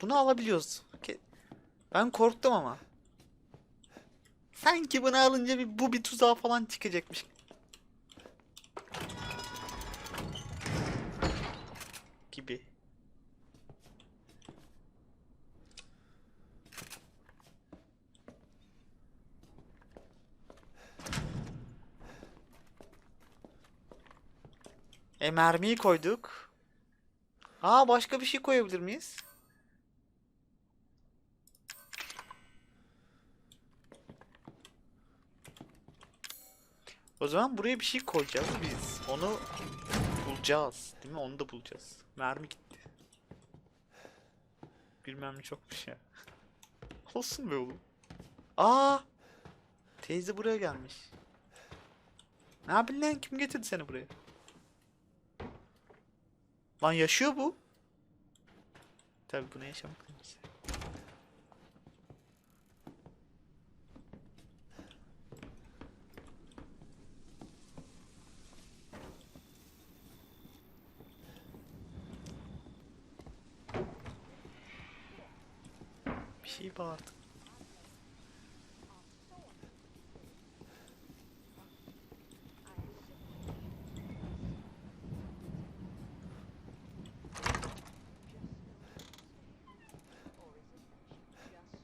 Bunu alabiliyoruz. Ben korktum ama. Sanki bunu alınca bir, bu bir tuzağa falan çıkacakmış. Gibi. E mermiyi koyduk. Aa başka bir şey koyabilir miyiz? O zaman buraya bir şey koyacağız biz. Onu bulacağız. Değil mi? Onu da bulacağız. Mermi gitti. Bir mermi çok bir şey. Olsun be oğlum. Aa! Teyze buraya gelmiş. Ne yapayım lan? Kim getirdi seni buraya? Lan yaşıyor bu. Tabi buna yaşamak lazım. Bir şey bağırdı.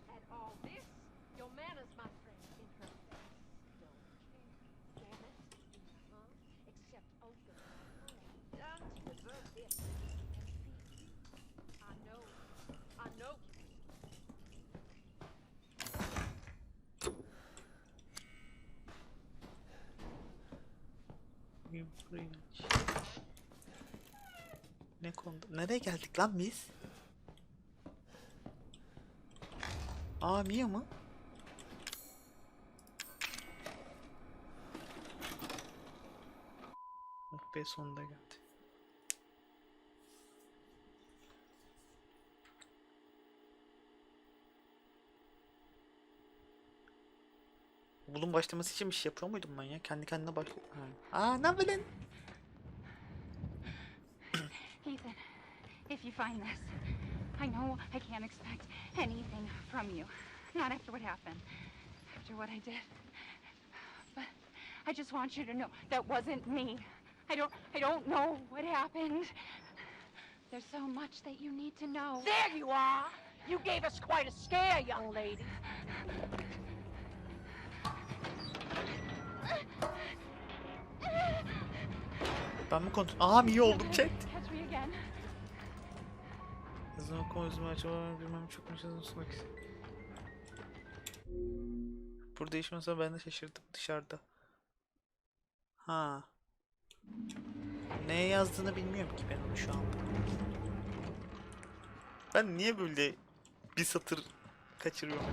At all this, your manners, my friend, in her face. Don't change. Damn it. Huh? Except open. Done to deserve this. And see, I know. I know you. Ne konuda? Nereye geldik lan biz? Aa Mia mı? Oh be sonunda geldi. Bunun başlaması için bir şey yapıyor muydum ben ya? Kendi kendine başlıyor. Ha. Aa ne yapıyorsun? Ethan, if you find this, I know I can't expect anything from you. Not after what happened, after what I did. But I just want you to know that wasn't me. I don't I don't know what happened. There's so much that you need to know. There you are! You gave us quite a scare, young lady. Ben mi kontrol... Aa Mia oldum chat. Hızlı okuma hızlı açma bilmem çok mu hızlı sunmak Burada iş mesela ben de şaşırdım dışarıda. Ha. Neye yazdığını bilmiyorum ki ben onu şu anda. Ben niye böyle bir satır kaçırıyorum?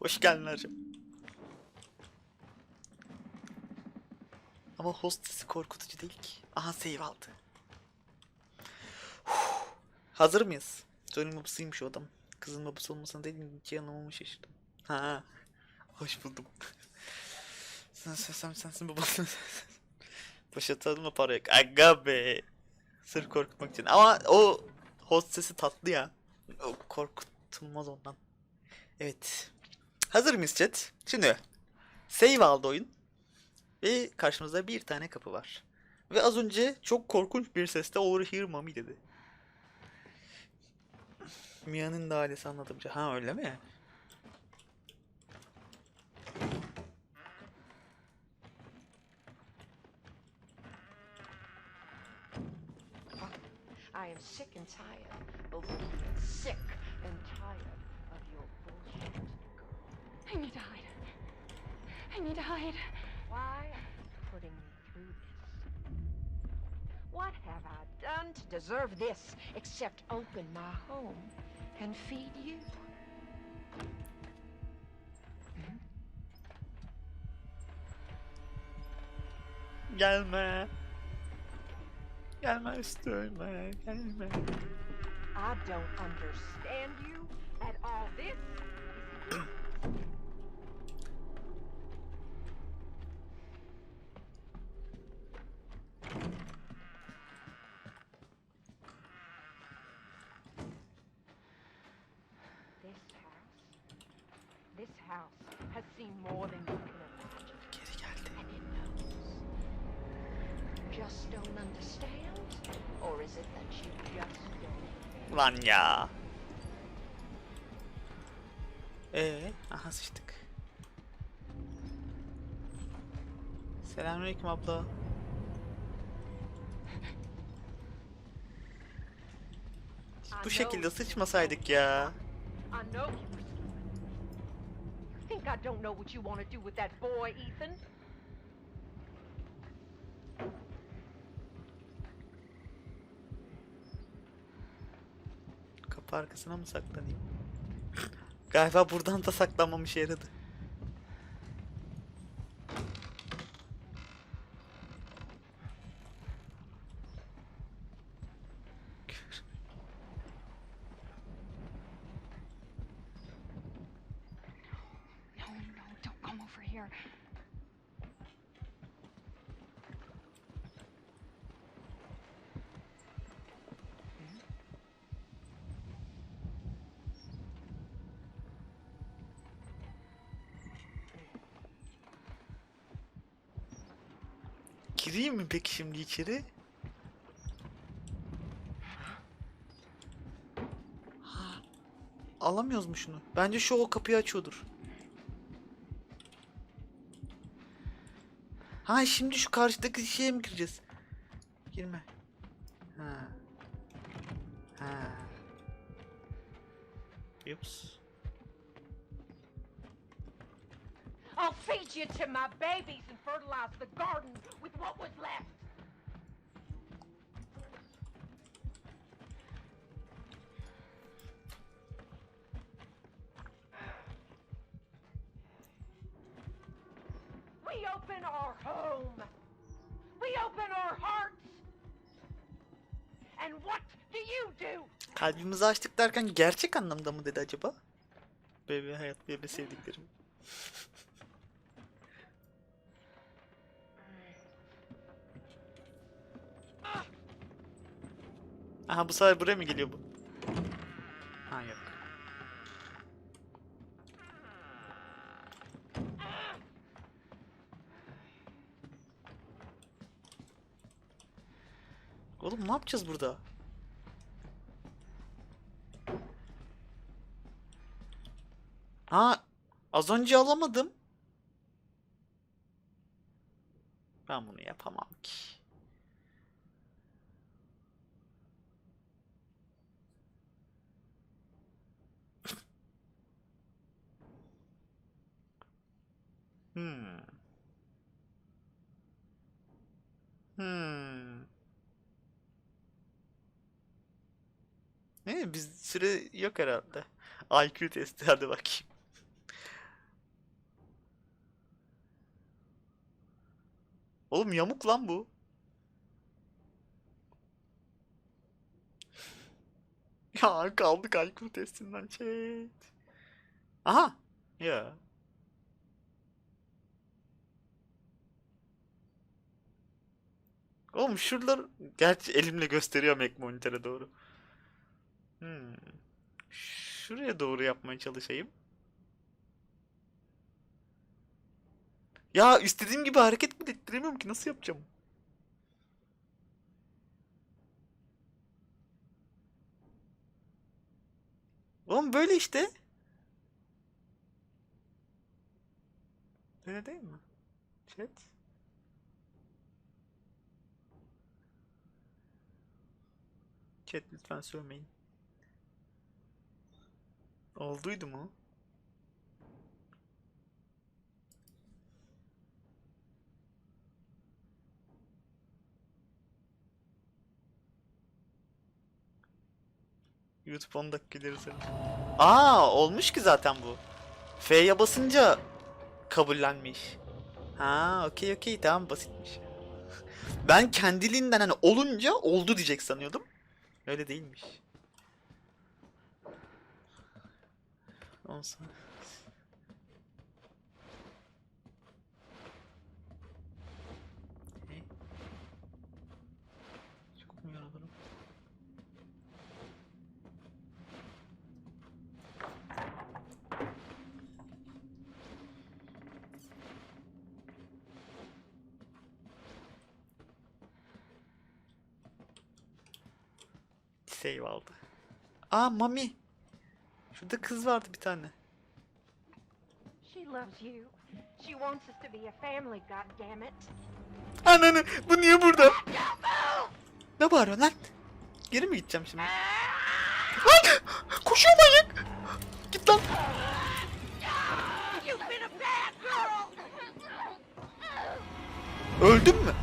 Hoş geldin hacım. Ama hostesi korkutucu değil ki. Aha save aldı. Huh. Hazır mıyız? Johnny babasıymış o adam. Kızın babası olmasına dedim ki anlamamı şaşırdım. Ha. Hoş buldum. sen sen sensin babasın. Boşatalım mı parayı? Aga be. Sırf korkutmak için. Ama o host sesi tatlı ya. O korkutulmaz ondan. Evet. Hazır mıyız chat? Şimdi save aldı oyun. Ve karşımızda bir tane kapı var. Ve az önce çok korkunç bir sesle over here mommy dedi. Mia'nın da ailesi anladımca. Ha öyle mi? I am sick and tired sick and tired. I need to hide. I need to hide. Why are you putting me through this? What have I done to deserve this except open my home and feed you? Gelme. Gelme üstüme. Gelme. I don't understand you at all. This just don't? Lan ya. Ee, aha sıçtık. Selamünaleyküm abla. Bu şekilde sıçmasaydık ya. I know you were stupid. You think I don't know what you want to do with that boy, Ethan? Kapı arkasına mı saklanayım? Galiba buradan da saklanmamış yaradı. Peki şimdi içeri? Ha, Alamıyoruz mu şunu? Bence şu o kapıyı açıyordur. Ha şimdi şu karşıdaki şeye mi gireceğiz? Girme. Ha. Ha. Yups. I'll feed you to my babies and fertilize the garden with what was left. We open our home. We open our hearts. And what do you do? Kalbimizi açtık derken gerçek anlamda mı dedi acaba? Bebe hayat bebe sevdiklerim. Aha bu sefer buraya mı geliyor bu? Ha yok. Oğlum ne yapacağız burada? Ha, az önce alamadım. Ben bunu yapamam ki. Hmm. Hmm. Ne biz süre yok herhalde. IQ testi hadi bakayım. Oğlum yamuk lan bu. Ya kaldık IQ testinden chat. Aha. Ya. Oğlum şuralar gerçi elimle gösteriyorum ek monitöre doğru. Hmm. Şuraya doğru yapmaya çalışayım. Ya istediğim gibi hareket bile ettiremiyorum ki nasıl yapacağım? Oğlum böyle işte. Öyle değil mi? Chat. Chat lütfen sövmeyin. Olduydu mu? YouTube 10 dakika ileri Aa olmuş ki zaten bu. F'ye basınca kabullenmiş. Ha okey okey tamam basitmiş. ben kendiliğinden hani olunca oldu diyecek sanıyordum. Öyle değilmiş. Ondan sonra... Ne? Çok mu yorulurum? Save aldı. Aa Mami. Şurada kız vardı bir tane. She loves you. She wants us to be a family, goddammit. Ananı bu niye burada? Ne bağırıyorsun lan? Geri mi gideceğim şimdi? Lan! Koşuyor manyak! Git lan! Öldün mü?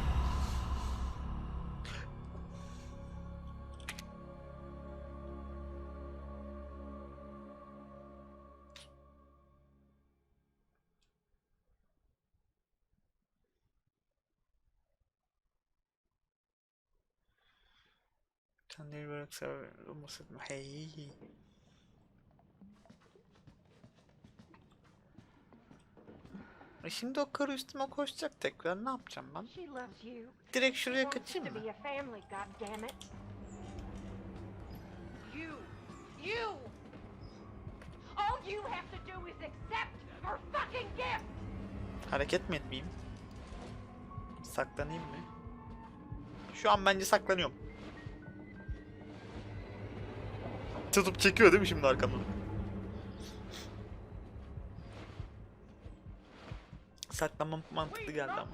Kendini bıraksa olmasın mı? Hey. E şimdi o karı üstüme koşacak tekrar ne yapacağım ben? Direkt şuraya kaçayım mı? Hareket mi etmeyeyim? Saklanayım mı? Şu an bence saklanıyorum. Tutup çekiyor değil mi şimdi arkamdan? Saklanmam mantıklı geldi ama.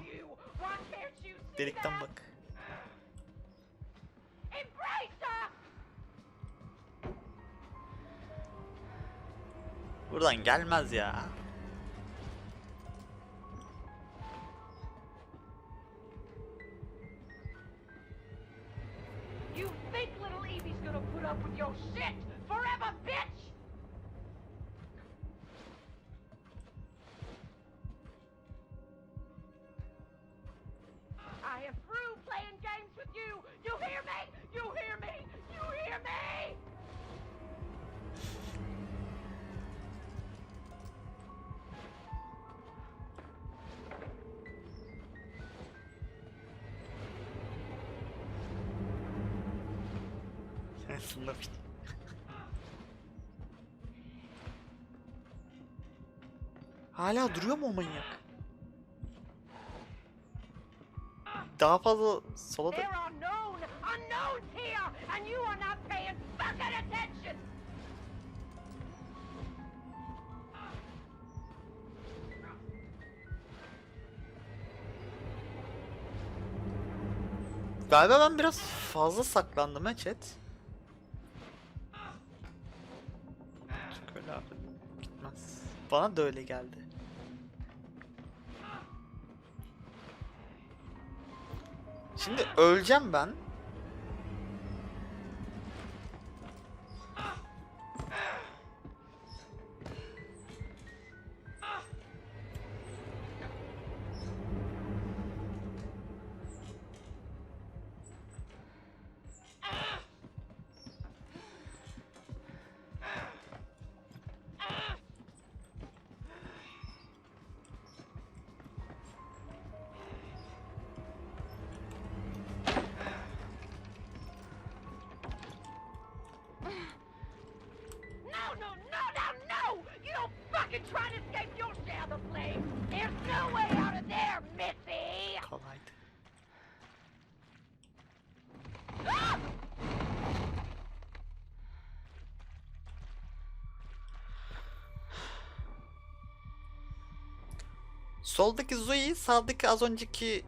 Delikten bak. Buradan gelmez ya. You think little Evie's gonna put up with your shit Bir- Hala duruyor mu o manyak? Daha fazla sola da... There are known unknowns here, and you are not paying fucking attention. Galiba ben biraz fazla saklandım ha chat. Abi gitmez. Bana da öyle geldi. Şimdi öleceğim ben. Soldaki Zoe, sağdaki az önceki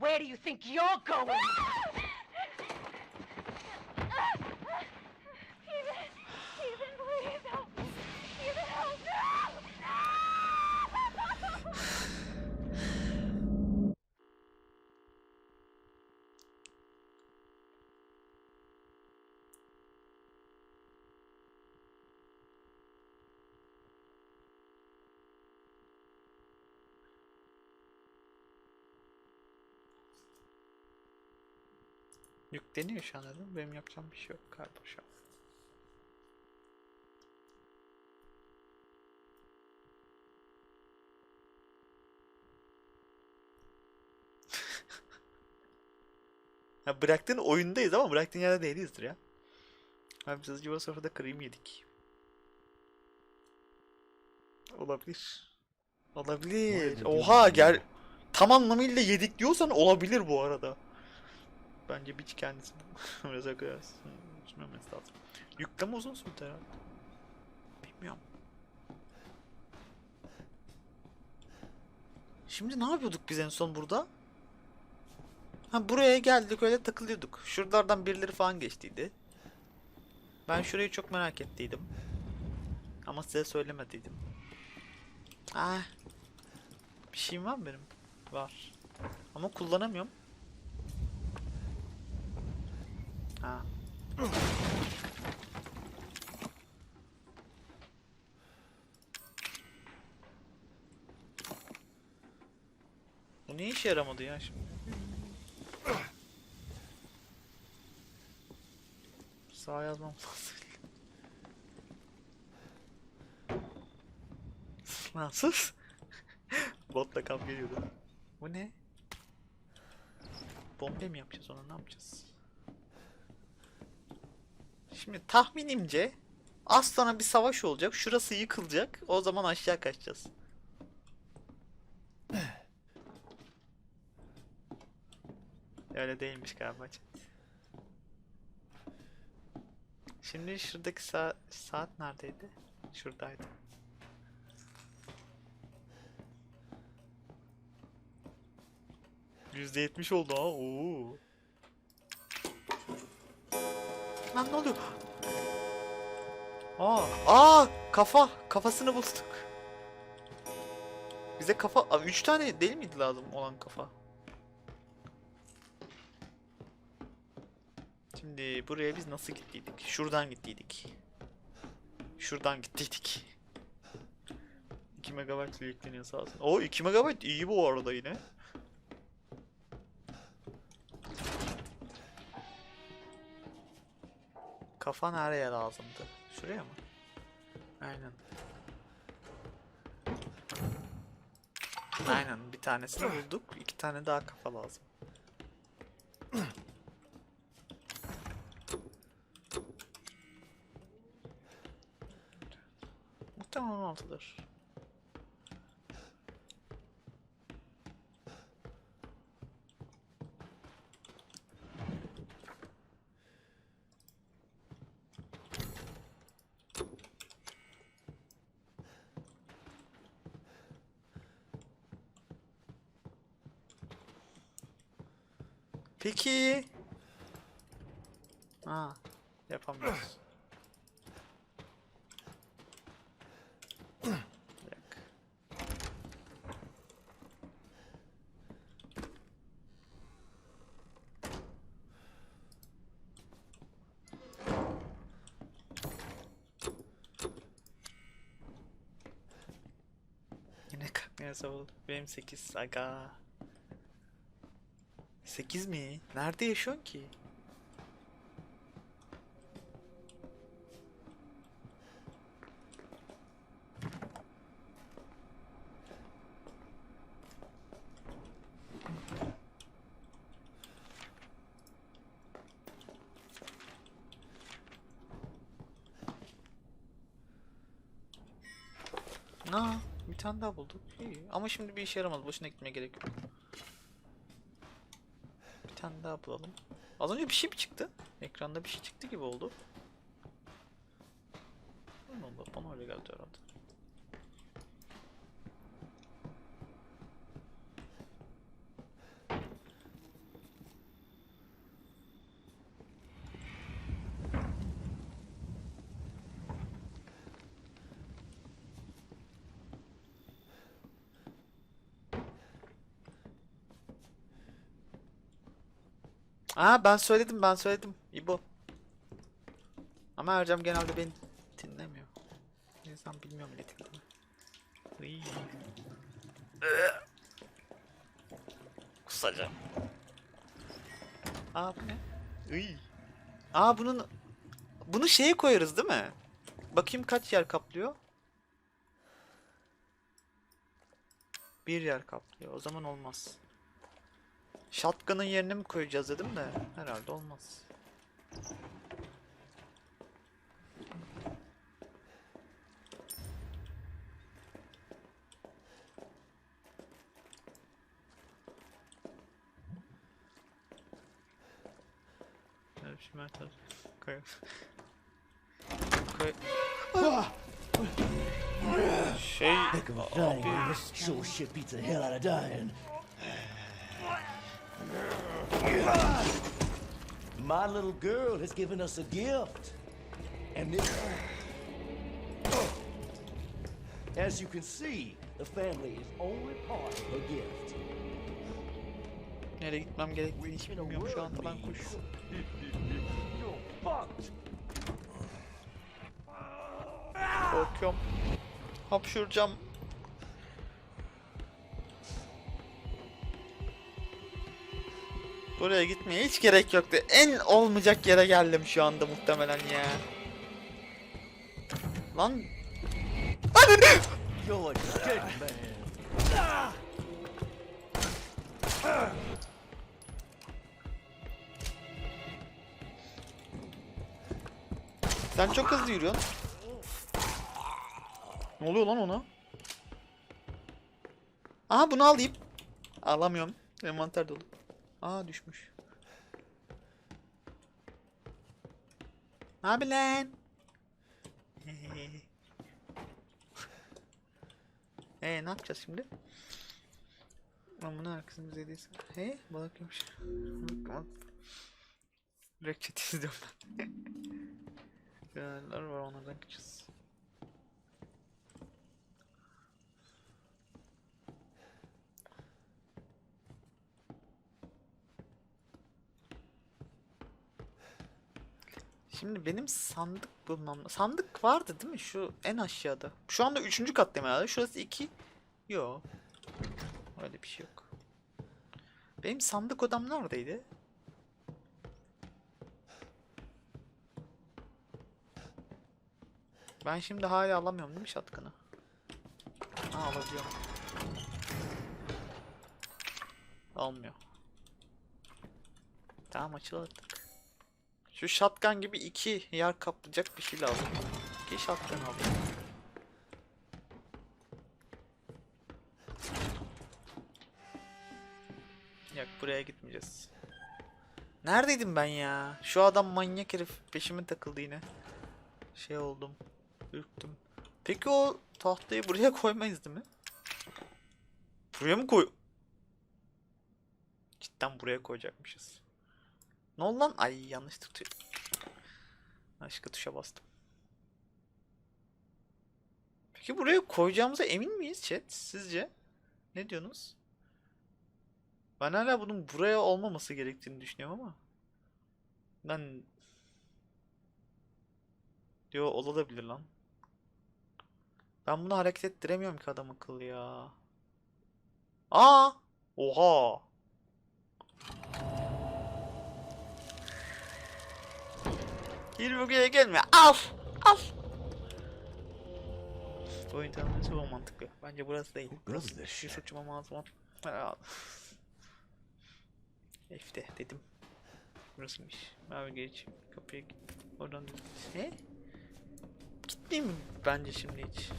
Where do you think you're going? Yükleniyor şu an değil mi? Benim yapacağım bir şey yok galiba şu an. ya bıraktığın oyundayız ama bıraktığın yerde değilizdir ya. Abi biz acaba sofrada kırayım yedik. Olabilir. Olabilir. Oha gel. Tam anlamıyla yedik diyorsan olabilir bu arada. Bence biç kendisi. Biraz akıllı. Düşünmemesi lazım. Yükleme uzun sürdü herhalde. Bilmiyorum. Şimdi ne yapıyorduk biz en son burada? Ha buraya geldik öyle takılıyorduk. Şuralardan birileri falan geçtiydi. Ben şurayı çok merak ettiydim. Ama size söylemediydim. Ah. Bir şeyim var benim? Var. Ama kullanamıyorum. Ha. Bu ne işe yaramadı ya şimdi? Sağ yazmam lazım. Lan sus. Botla kavga geliyordu. Bu ne? Bombe mi yapacağız ona ne yapacağız? Şimdi tahminimce az sonra bir savaş olacak. Şurası yıkılacak. O zaman aşağı kaçacağız. Öyle değilmiş galiba. Şimdi şuradaki saat, saat neredeydi? Şuradaydı. %70 oldu ha. Oo. Lan ne oluyor? Aa, aa kafa. Kafasını bulduk. Bize kafa... Abi 3 tane değil miydi lazım olan kafa? Şimdi buraya biz nasıl gittiydik? Şuradan gittiydik. Şuradan gittiydik. 2 MB yükleniyor sağ olsun. O 2 MB iyi bu arada yine. Kafa nereye lazımdı? Şuraya mı? Aynen. Aynen bir tanesini bulduk. iki tane daha kafa lazım. Muhtemelen 16'dır. Peki. Ha, yapamıyoruz. Bir dakika. Kalkmaya savuldu. Benim 8 aga. 8 mi? Nerede yaşıyorsun ki? Aa, bir İyi. Ama şimdi bir işe yaramadı. Boşuna gitmeye gerek yok. Bir tane daha bulalım. Az önce bir şey mi çıktı? Ekranda bir şey çıktı gibi oldu. Allah Allah, bana öyle geldi herhalde. Aa ben söyledim ben söyledim İbo. Ama Ercem genelde beni dinlemiyor. O yüzden bilmiyorum bile dinlemiyor. Kusacağım. Aa bu ne? Iy. Aa bunun bunu şeye koyarız değil mi? Bakayım kaç yer kaplıyor. Bir yer kaplıyor. O zaman olmaz. Shotgun'ın yerine mi koyacağız dedim de herhalde olmaz. Öyle bir şey Mert abi. Koy. Koy. Şey Heck shit beats the hell out of dying. My little girl has given us a gift. And this. As you can see, the family is only part of a gift. nereye gitmem gerektiğini hiç bilmiyorum şu anda ben koş. Korkuyorum. Hapşuracağım. Buraya gitmeye hiç gerek yoktu. En olmayacak yere geldim şu anda muhtemelen ya. Lan man. sen çok hızlı yürüyorsun. Ne oluyor lan ona? Aha bunu alayım. Alamıyorum. Envanter dolu. Aa düşmüş. Haber lan? Ee ne yapacağız şimdi? Lan bunu herkesin bize değilse. He balık yemiş. Direkt chat izliyorum ben. Yerler var onlardan kaçacağız. Şimdi benim sandık bulmam... Sandık vardı değil mi? Şu en aşağıda. Şu anda üçüncü kattayım herhalde. Şurası iki. Yo. Öyle bir şey yok. Benim sandık odam neredeydi? Ben şimdi hala alamıyorum değil mi şatkını? Ha alabiliyorum. Olmuyor. Tamam açıl artık. Şu shotgun gibi iki yer kaplayacak bir şey lazım. İki shotgun alayım. Yok buraya gitmeyeceğiz. Neredeydim ben ya? Şu adam manyak herif peşime takıldı yine. Şey oldum. Ürktüm. Peki o tahtayı buraya koymayız değil mi? Buraya mı koy... Cidden buraya koyacakmışız. Ne oldu lan? Ay yanlış tutuyor. Başka tuşa bastım. Peki buraya koyacağımıza emin miyiz chat? Sizce? Ne diyorsunuz? Ben hala bunun buraya olmaması gerektiğini düşünüyorum ama. Ben... Diyor olabilir lan. Ben bunu hareket ettiremiyorum ki adam akıllı ya. Aa! Oha! Gir buraya gelme. Al! Al! Bu oyun tanımlaması bu mantıklı. Bence burası değil. Burası this şu sıçmam ağzıma. Aa. Efte dedim. Burasıymış. Abi geç. Kapıya git. Oradan. He? Gitmeyeyim mi bence şimdi hiç?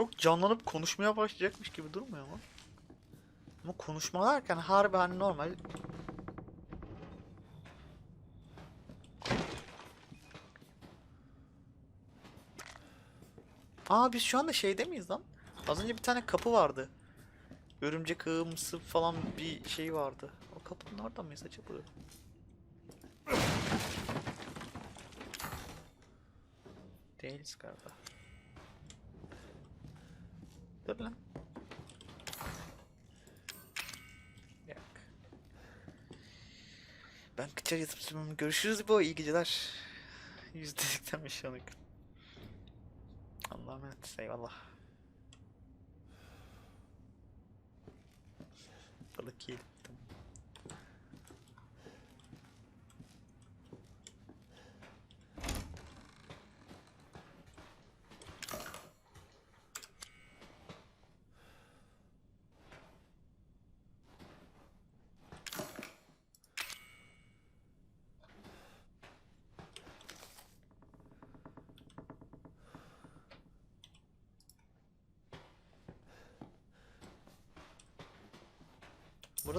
Çok canlanıp konuşmaya başlayacakmış gibi durmuyor mu? Ama konuşmalarken harbi hani normal Aa biz şu anda şeyde miyiz lan? Az önce bir tane kapı vardı. Örümcek ağımsı falan bir şey vardı. O kapının orada mıyız acaba? Değiliz galiba. Dur lan. Yok. Ben kıçar yatıp sürmem. Görüşürüz bu. İyi geceler. Yüzdelikten bir şey anık. Allah'a emanet. Eyvallah. Balık yedim.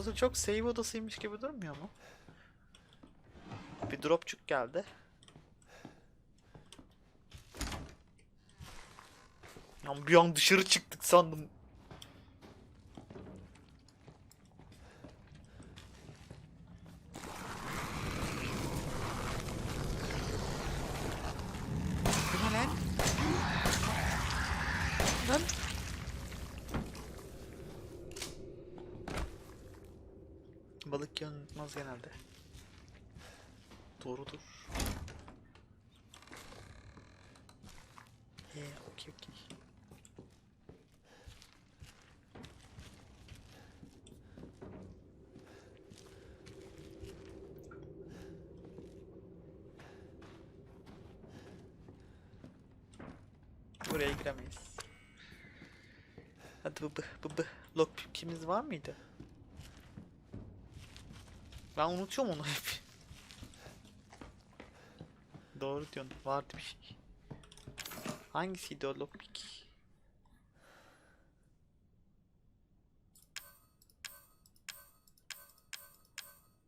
Burası çok save odasıymış gibi durmuyor mu? Bir dropçuk geldi. Ya bir an dışarı çıktık sandım. Bu ne lan? Lan? Unutmaz genelde. Doğrudur. Ee, okey okey. Buraya giremeyiz. Hadi bıbı bıbı. Lockpick'imiz var mıydı? Ben unutuyorum onu hep. Doğru diyorsun. Vardı bir şey. Hangisiydi o lockpick?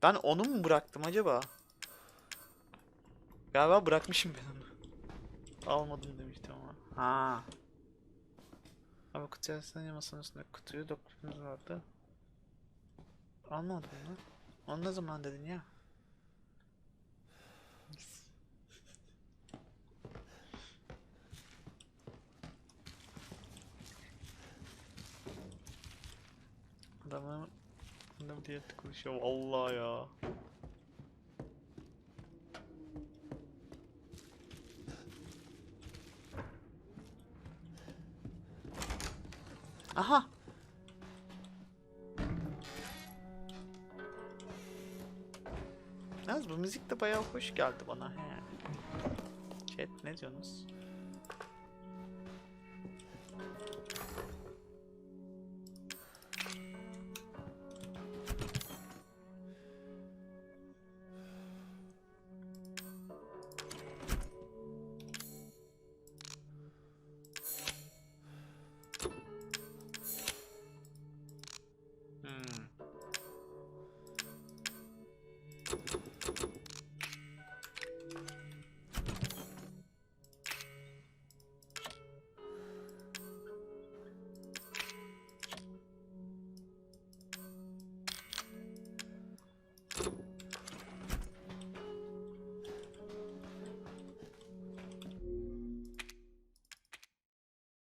Ben onu mu bıraktım acaba? Galiba bırakmışım ben onu. Almadım demiştim ama. Ha. Abi kutu arasında masanın üstünde kutuyu doktorumuz vardı. Almadım lan. Onu ne zaman dedin ya? Adamı adam diye konuşuyor. Allah ya. Aha. Yalnız bu müzik de bayağı hoş geldi bana. He. Chat ne diyorsunuz?